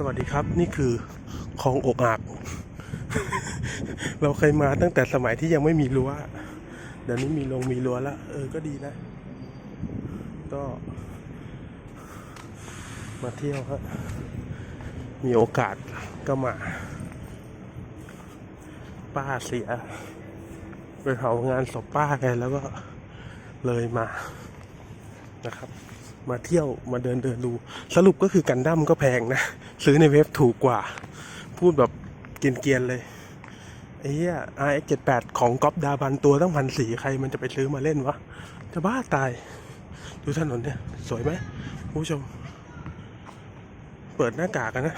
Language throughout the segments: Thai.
สวัสดีครับนี่คือคลองอกอากเราเคยมาตั้งแต่สมัยที่ยังไม่มีรั้วเดี๋ยวนี้มีลงมีรั้วแล้วเออก็ดีนะ ก็ มาเที่ยวครับมีโอกาสก็มา ป้าเสีย ไปเผางานศพป้าแกแล้วก็เลยมานะครับ มาเที่ยวมาเดินเดินดู สรุปก็คือกันดั้มก็แพงนะ ซื้อในเว็บถูกกว่า พูดแบบเกียนๆเลยไอ้เหี้ย RX 78ของก๊อปดาบันตัวตั้งพันสี่ใครมันจะไปซื้อมาเล่นวะ จะบ้าตาย ดูถนนเนี่ย สวยไหมผู้ชม เปิดหน้ากากกันนะ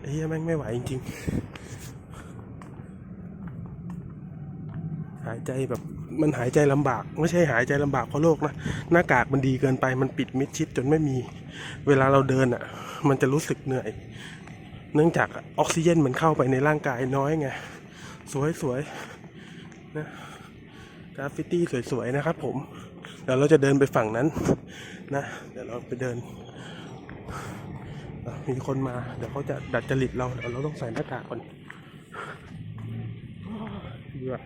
ไอ้เหี้ยแม่งไม่ไหวจริงๆ หายใจแบบ มันหายใจลำบาก ไม่ใช่หายใจลำบากเพราะโรคนะหน้ากากมันดีเกินไปมันปิดมิดชิดจนไม่มี เวลาเราเดินอะ มันจะรู้สึกเหนื่อย เนื่องจากออกซิเจนมันเข้าไปในร่างกายน้อยไง สวยสวยๆนะกราฟฟิตี้สวยๆนะครับผมเดี๋ยวเราจะเดินไปฝั่งนั้นนะ เดี๋ยวเราไปเดิน มีคนมา เดี๋ยวเขาจะดัดจริตเราเดี๋ยวเราต้องใส่หน้ากากก่อนเบื่อ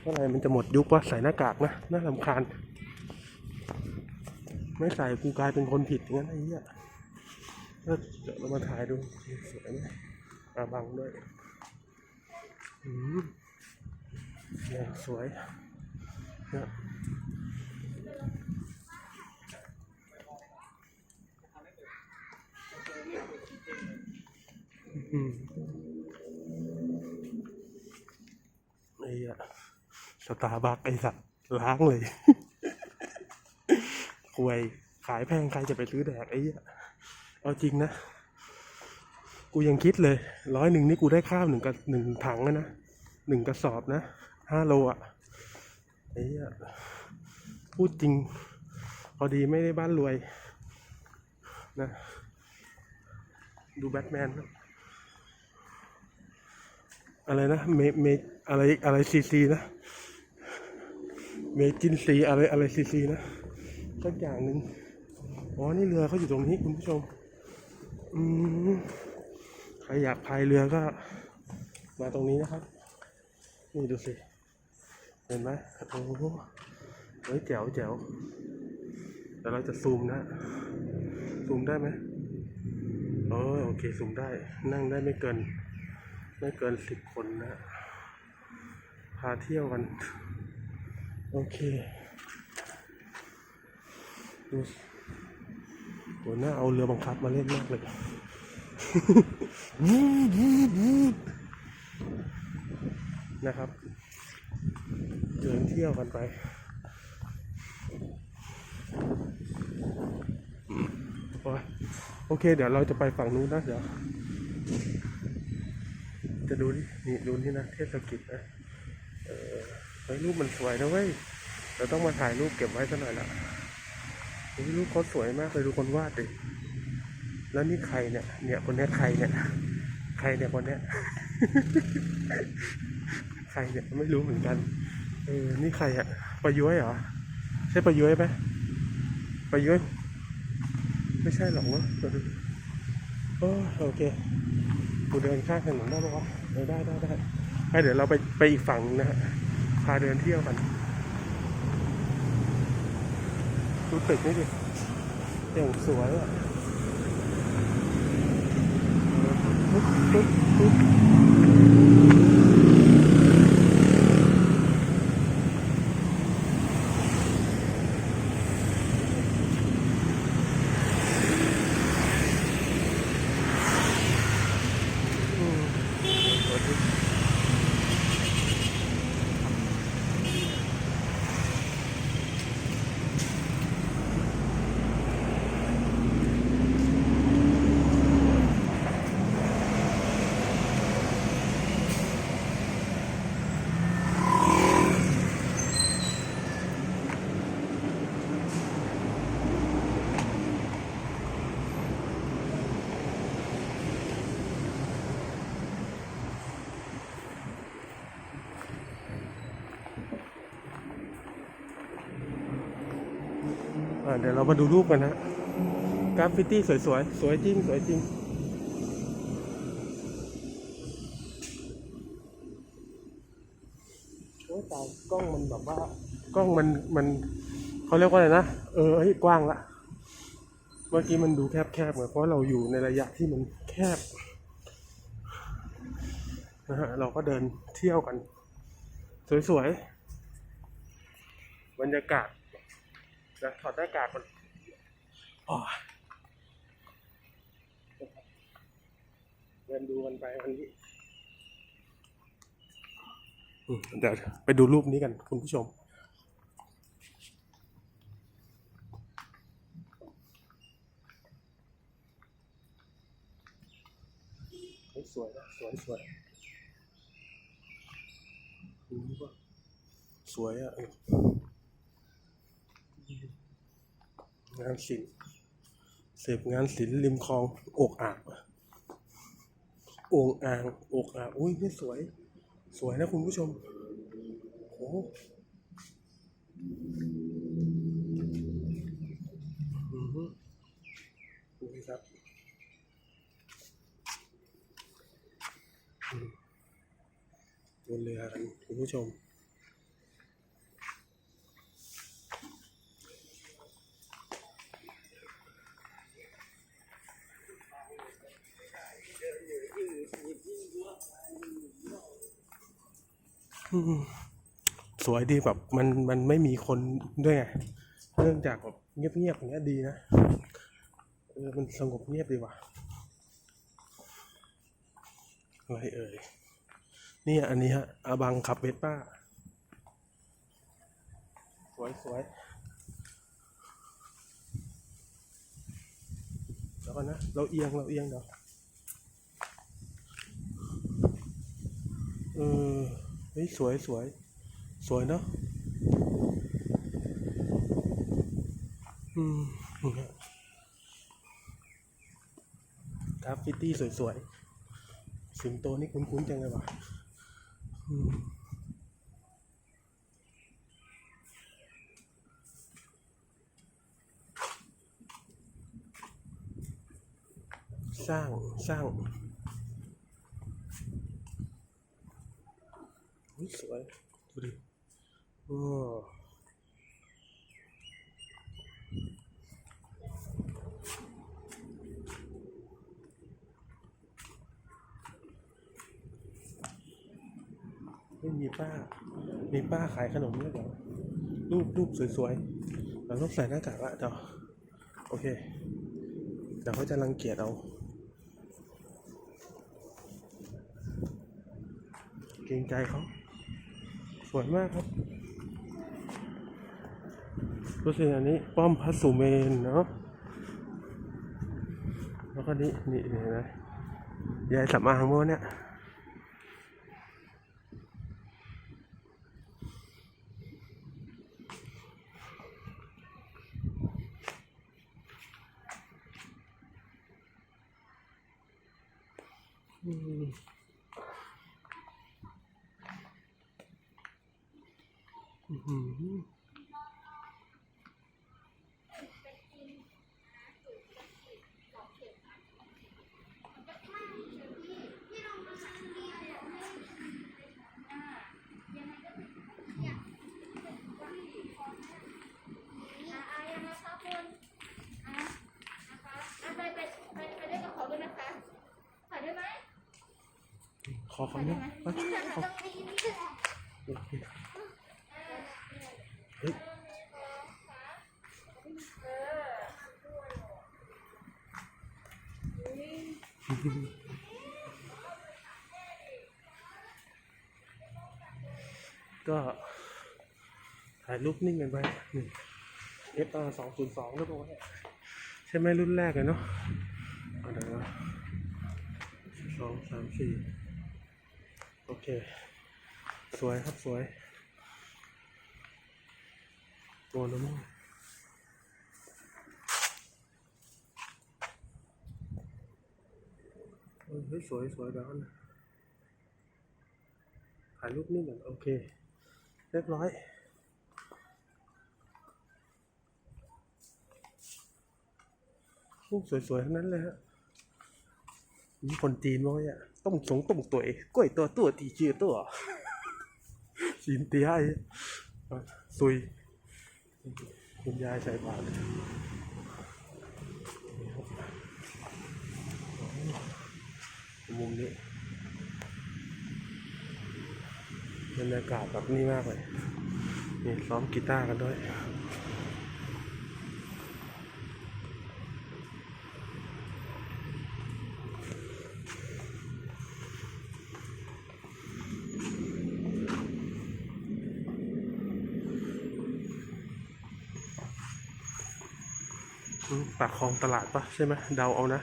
เมื่อไหรมันจะหมดยุคว่าใส่หน้ากากนะน่าลำคาญ ไม่ใส่กูกลายเป็นคนผิดอย่างนั้นไอ้เหี้ยเออเดี๋ยวเรามาถ่ายดูสวยไหมอาบังด้วยอืมเนี่ยสวยเนี่ยอืมไอ้เหี้ย ตาร์บัคไอสัตว์ล้างเลยควยขายแพงใครจะไปซื้อแดกไอ้เอาจริงนะ กูยังคิดเลย ร้อยหนึ่งนี่กูได้ข้าวหนึ่งกับหนึ่งถังนะหนึ่งกระสอบนะห้าโลอะไอ้พูดจริง พอดีไม่ได้บ้านรวยนะดูแบทแมนอะไรนะเมเมอะไรอะไรซีซีนะ เมจินซีอะไรอะไรซีซีนะสักอย่างหนึ่งอ๋อนี่เรือเขาอยู่ตรงนี้คุณผู้ชมอืมใครอยากพายเรือก็ มาตรงนี้นะครับ นี่ดูสิเห็นไหมโอ้โหเฮ้ยแจ๋วแจ๋วเดี๋ยวเราจะซูมนะ ซูมได้ไหมโอ๋อโอเคซูมได้ นั่งได้ไม่เกิน ไม่เกินสิบคนนะ พาเที่ยวกัน โอเค ดูหัวหน้าเอาเรือบังคับมาเล่นมากเลยนะครับเดินเที่ยวกันไปโอ้ยโอเค เดี๋ยวเราจะไปฝั่งนู้นนะ เดี๋ยว จะดูนี่ดูนี่นะ เทศกิจนะ ฮ้ยรูปมันสวยนะเว้ยเราต้องมาถ่ายรูปเก็บไว้สักหน่อยละรูปเขาสวยมากเลยดูคนวาดดิแล้วนี่ใครเนี่ย เนี่ยคนเนี้ยใครเนี่ย ใครเนี่ยคนเนี้ยใครเนี่ยไม่รู้เหมือนกัน เออ นี่ใครอะประยุ้ยเหรอ ใช่ประยุ้ยไหมประยุ้ยไม่ใช่หรอกเนอะเออโอ้โอเค กูเดินข้างถนนได้ปะวะได้ได้ได้ให้เดี๋ยวเราไปไปอีกฝั่งนะฮะาเดินเที่ยวกันดูตึกนี่ดิอย่างสวยอะปุ๊บปุ๊บปุ๊บ เดี๋ยวเรามาดูรูปกันนะกราฟฟิตี้สวยๆ สวยจริง สวยจริง โอ้ตายกล้องมันแบบว่ากล้องมันมันเขาเรียกว่าอะไรนะ เออเฮ้ยกว้างละ เมื่อกี้มันดูแคบๆเหมือนเพราะเราอยู่ในระยะที่มันแคบนะฮะเราก็เดินเที่ยวกัน สวยๆ บรรยากาศ นะถอดหน้ากากมันอ๋อเดินดูกันไปวันนี้อืมเดี๋ยวไปดูรูปนี้กันคุณผู้ชมเฮ้ยสวยนะสวยสวยดูนี่ว่าสวยอะเออ งานศิลป์เสพงานศิลป์ริมคลองอกอ่างโอ่งอ่างอกอ่างอุ้ยนี่สวย สวยนะคุณผู้ชมโอ้โหอือฮึดูสิครับบนเรือกันคุณผู้ชม สวยดีแบบมันมันไม่มีคนด้วยไงเนื่องจากแบบเงียบๆอย่างเงี้ยดีนะเออมันสงบเงียบดีว่ะอะไรเอ่ยนี่อันนี้ฮะอาบังขับเวสป้า สวยสวยแล้วก็นะ เราเอียง เราเอียงเดี๋ยวเออ ฮ้ยสวยสวย สวยเนาะอืมกราฟฟิตี้สวยๆ สิงโตนี่คุ้นๆจังเลยวะสร้างสร้างอุ๊ย สวยดูดิโอ้ไม่มีป้า มีป้าขายขนมด้วยเหรอรูปรูปสวยๆเราต้องใส่หน้ากากละเดี๋ยวโอเค เดี๋ยวเขาจะรังเกียจเราเกรงใจเขา สวยมากครับรู้สึกอันนี้ป้อมพระสุเมนเนาะแล้วก็นี่นี่นี่นะยายสำอางโมเนี่ยอืมอื้อหือ ไปไปไปไปด้วยกับเขาด้วยนะคะถ่ายด้วยไหม ข อขอตรงนี้นี่แหละโอเคเฮ้ยก็ถ่ายรูปนิ่งกันไปหนี่ FR สองศูนย์สองหรือเปล่าใช่ไหมรุ่นแรกเลยเนาะเอาเดี๋ยวนะสองสามสี่ โอเค สวยครับสวยโอ้น้ำมันเออเฮ้ยสวยสวยแล้วนะถ่ายรูปนิ่งก่อนโอเค เรียบร้อยรูปสวยๆทั้งนั้นเลยฮะ มีคนจีนมั้งเนี่ยต้มสงต้มตัวเอกล้วยตัวตัวตีชื่อตัวสีจีนตี้ยไอ้ซุยคุณยายใส่บาตรมุมนี้บรรยากาศแบบนี้มากเลยนี่ซ้อมกีตาร์กันด้วย ปากคลองตลาดปะใช่ไหมเดาเอานะ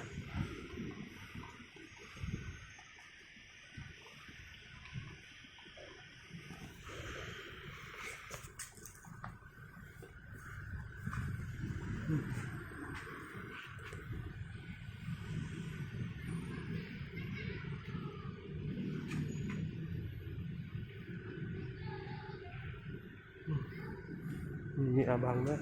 มมีอาบังด้วย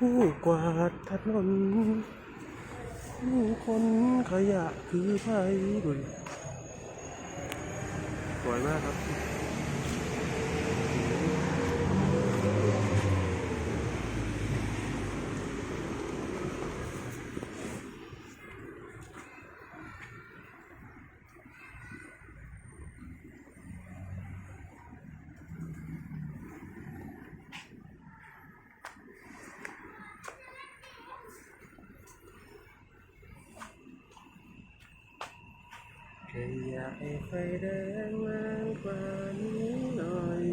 ผู้กวาดถนนผู้คนขยะคือไฟดูดิสวยมากครับ แค่อยากให้ไฟแดงนานกว่านี้หน่อย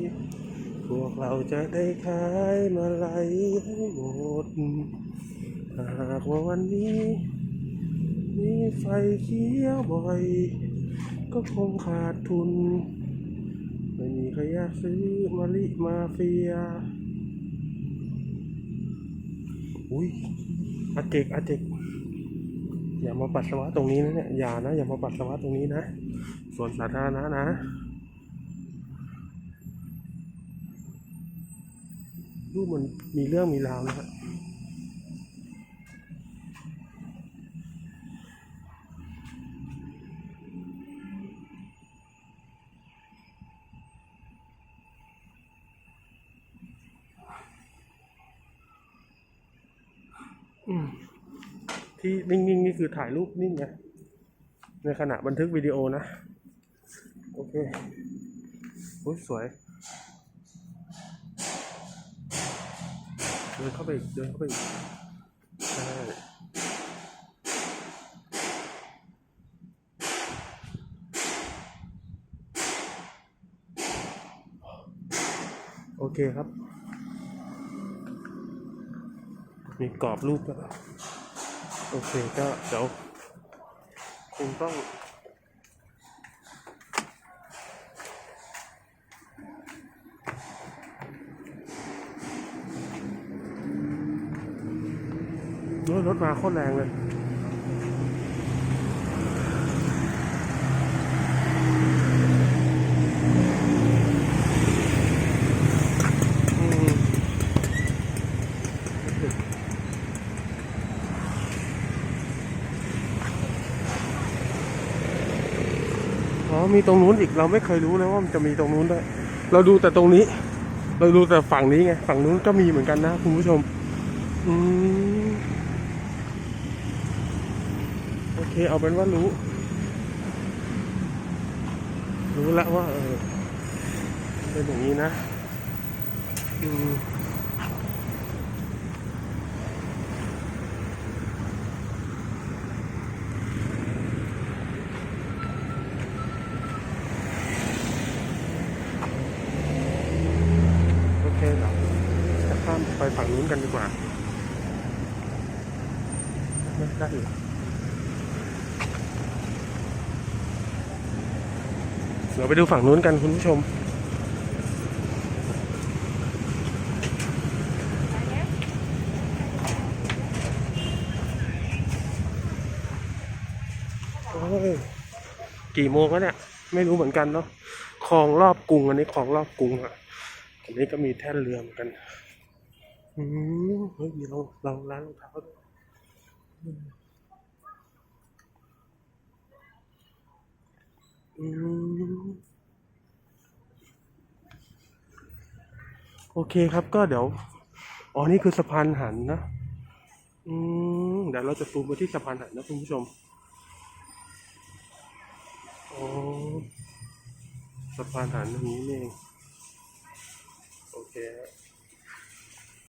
พวกเราจะได้ขายมาลัยให้หมด หากว่าวันนี้มีไฟเขียวบ่อย ก็คงขาดทุน ไม่มีใครอยากซื้อมาลิมาเฟีย อุ้ยอาเจกอาเจก อย่ามาปัสสาวะตรงนี้นะเนี่ยอย่านะ อย่ามาปัสสาวะตรงนี้นะส่วนสาธารณะนะรูปมันมีเรื่องมีราวนะฮะอืม ที่นิ่งๆนี่คือถ่ายรูปนิ่งไงในขณะบันทึกวิดีโอนะ โอเคโอ้ยสวย เดินเข้าไปอีกเดินเข้าไปอีกใช่โอเคครับ มีกรอบรูปแล้ว โอเคก็เดี๋ยวคงต้องรถรถมาโคตรแรงเลย มีตรงนู้นอีกเราไม่เคยรู้เลยว่ามันจะมีตรงนู้นด้วย เราดูแต่ตรงนี้ เราดูแต่ฝั่งนี้ไง ฝั่งนู้นก็มีเหมือนกันนะคุณผู้ชม อืมโอเค เอาเป็นว่ารู้ รู้แล้วว่าเออเป็นอย่างนี้นะ อืม โอเคเดี๋ยวจะข้ามไปฝั่ง นู้นกันดีกว่าไม่ได้เดี๋ยวไปดูฝั่งนู้นกันคุณผู้ชมโอ้ยกี่โมงแล้วเนี่ย ไม่รู้เหมือนกันเนาะคลองรอบกรุงอันนี้คลองรอบกรุงอะอันนี้ก็มีแท่นเรือเหมือนกัน อืมเฮ้ยมีรองรองร้านรองเท้าด้วยอืมอืมโอเคครับก็เดี๋ยว อ๋อ นี่คือสะพานหันนะ อืม เดี๋ยวเราจะซูมไปที่สะพานหันนะคุณผู้ชม อ๋อ สะพานหันตรงนี้นี่เอง โอเค